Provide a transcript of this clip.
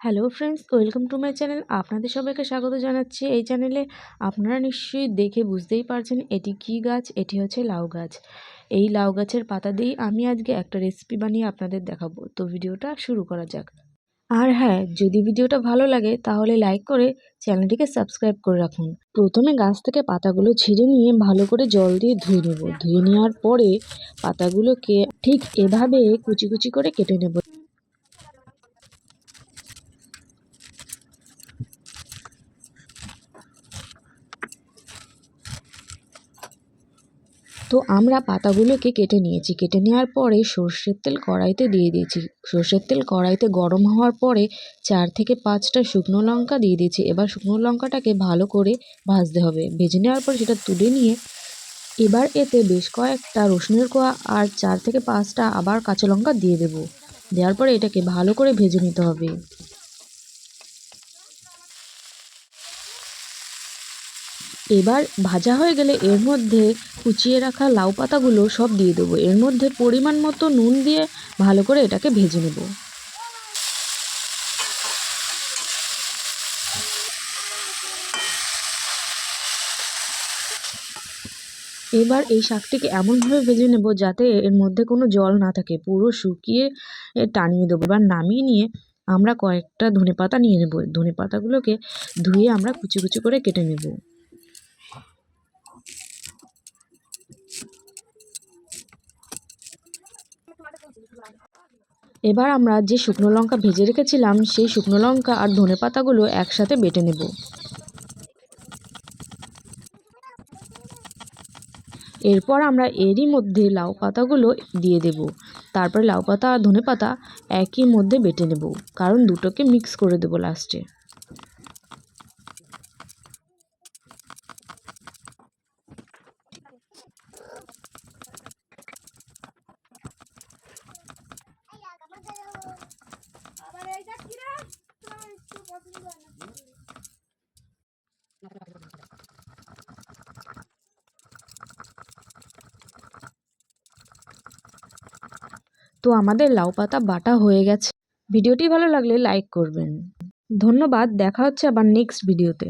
Hello friends welcome to my channel আপনাদের সবাইকে স্বাগত জানাচ্ছি। এই চ্যানেলে আপনারা নিশ্চয়ই দেখে বুঝতেই পারছেন এটি কী গাছ? এটি হচ্ছে লাউ গাছ। এই লাউ গাছের পাতা দিয়েই আমি আজকে একটা রেসিপি বানিয়ে আপনাদের দেখাবো। তো ভিডিওটা শুরু করা যাক। আর হ্যাঁ যদি ভিডিওটা ভালো লাগে, তাহলে লাইক করে চ্যানেলটিকে সাবস্ক্রাইব করে রাখুন। প্রথমে গাছ থেকে পাতাগুলো ছিঁড়ে নিয়ে ভালো করে জল দিয়ে ধুয়ে নেব। ধুয়ে নেওয়ার পরে পাতাগুলোকে ঠিক এভাবে কুচি কুচি করে কেটে নেব। তো আমরা পাতাগুলোকে কেটে নিয়েছি। কেটে নেওয়ার পরে সর্ষের তেল কড়াইতে দিয়ে দিয়েছি। সর্ষের তেল কড়াইতে গরম হওয়ার পরে চার থেকে পাঁচটা শুকনো লঙ্কা দিয়ে দিয়েছি। এবার শুকনো লঙ্কাটাকে ভালো করে ভাজতে হবে। ভেজে নেওয়ার পর সেটা তুলে নিয়ে এবার এতে বেশ কয়েকটা রসুনের কোয়া আর চার থেকে পাঁচটা আবার কাঁচা লঙ্কা দিয়ে দেবো। দেওয়ার পরে এটাকে ভালো করে ভেজে নিতে হবে। এবার ভাজা হয়ে গেলে এর মধ্যে কুচিয়ে রাখা লাউ পাতাগুলো সব দিয়ে দেবো। এর মধ্যে পরিমাণ মতো নুন দিয়ে ভালো করে এটাকে ভেজে নেব। এবার এই শাকটিকে এমনভাবে ভেজে নেব যাতে এর মধ্যে কোনো জল না থাকে। পুরো শুকিয়ে টানিয়ে দেবো। এবার নামিয়ে নিয়ে আমরা কয়েকটা ধনে পাতা নিয়ে নেব। ধনে পাতাগুলোকে ধুয়ে আমরা কুচি কুচি করে কেটে নেব। এবার আমরা যে শুকনো লঙ্কা ভেজে রেখেছিলাম, সেই শুকনো লঙ্কা আর ধনে পাতাগুলো একসাথে বেটে নেব। এরপর আমরা এরই মধ্যে লাউ পাতাগুলো দিয়ে দেব। তারপরে লাউ পাতা আর ধনে পাতা একই মধ্যে বেটে নেব, কারণ দুটোকে মিক্স করে দেবো লাস্টে। তো আমাদের লাউ পাতা বাটা হয়ে গেছে। ভিডিওটি ভালো লাগলে লাইক করবেন। ধন্যবাদ, দেখা হচ্ছে আবার নেক্সট ভিডিওতে